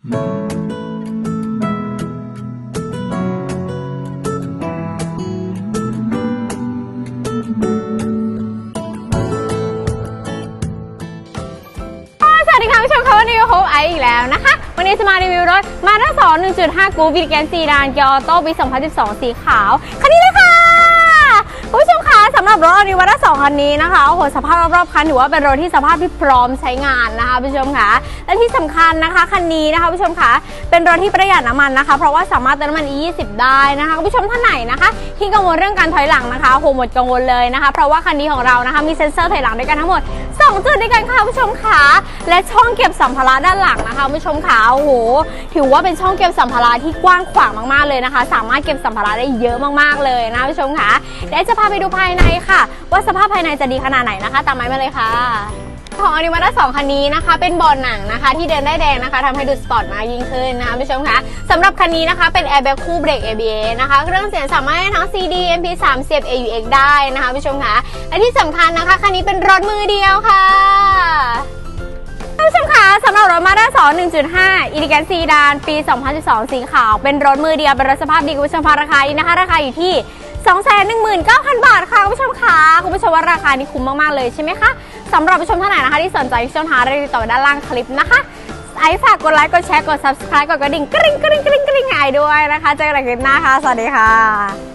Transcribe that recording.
สวัสดีค่ะผู้ชมค่ะวันนี้โฮปไออีกแล้วนะคะ วันนี้จะมารีวิวรถมาด้า2 1.5 กูวิดแกนซีดานเกียร์ออโต้ปี 2012 สีขาว คันนี้เลยค่ะ คุณผู้ชมคะ สำหรับรถอนิวาด้า2คันนี้นะคะโอ้โหสภาพรอบๆคันถือว่าเป็นรถที่สภาพที่พร้อมใช้งานนะคะผู้ชมค่ะและที่สำคัญนะคะคันนี้นะคะผู้ชมค่ะเป็นรถที่ประหยัดน้ำมันนะคะ เพราะว่าสามารถเติมน้ำมัน E20 ได้นะคะผู้ชมท่านไหนนะคะ ที่กังวลเรื่องการถอยหลังนะคะโอ้โหหมดกังวลเลยนะคะ เพราะว่าคันนี้ของเรานะคะมีเซ็นเซอร์ถอยหลังด้วยกันทั้งหมด2จุดด้วยกันค่ะผู้ชมค่ะและช่องเก็บสัมภาระด้านหลังนะคะผู้ชมค่ะโอ้โหถือว่าเป็นช่องเก็บสัมภาระที่กว้างขวางมากๆเลยนะคะ สามารถเก็บสัมภาระได้เยอะมากๆเลยนะผู้ชมค่ะเดี๋ยวจะพาไปดูภายในค่ะ ว่าสภาพภายในจะดีขนาดไหนนะคะ ตามไม้มาเลยค่ะ ของอนิมาด้าสองคันนี้นะคะ เป็นบอลหนังนะคะ ที่เดินได้แดงนะคะทำให้ดูสปอร์ตมากยิ่งขึ้นนะคะผู้ชมคะสำหรับคันนี้นะคะ เป็น airbag คู่เบรก ABA นะคะ เครื่องเสียงสามารถให้ทั้ง CD MP3 เสียบ AUX ได้นะคะผู้ชมคะและที่สำคัญนะคะคันนี้เป็นรถมือเดียวค่ะท่านผู้ชมคะสำหรับรถมาด้า2 1.5อีลิแกนซีดาน ปี 2012 สีขาว เป็นรถมือเดียว เป็นรถสภาพดีคุณผู้ชมคะราคานี้นะคะ ราคาอยู่ที่ 219,000 บาทค่ะคุณผู้ชมคะคุณผู้ชมว่าราคานี้คุ้มมาก ๆ เลยใช่ไหมคะสำหรับผู้ชมท่านไหนนะคะ ที่สนใจที่ช่องทางได้ติดต่อด้านล่างคลิปนะคะ ไอฝากกดไลค์กดแชร์กด subscribe กดกระดิ่งกริ๊งกริ๊งกริ๊งกริ๊งไอด้วยนะคะเจอกันใหม่คลิปหน้าค่ะสวัสดีค่ะ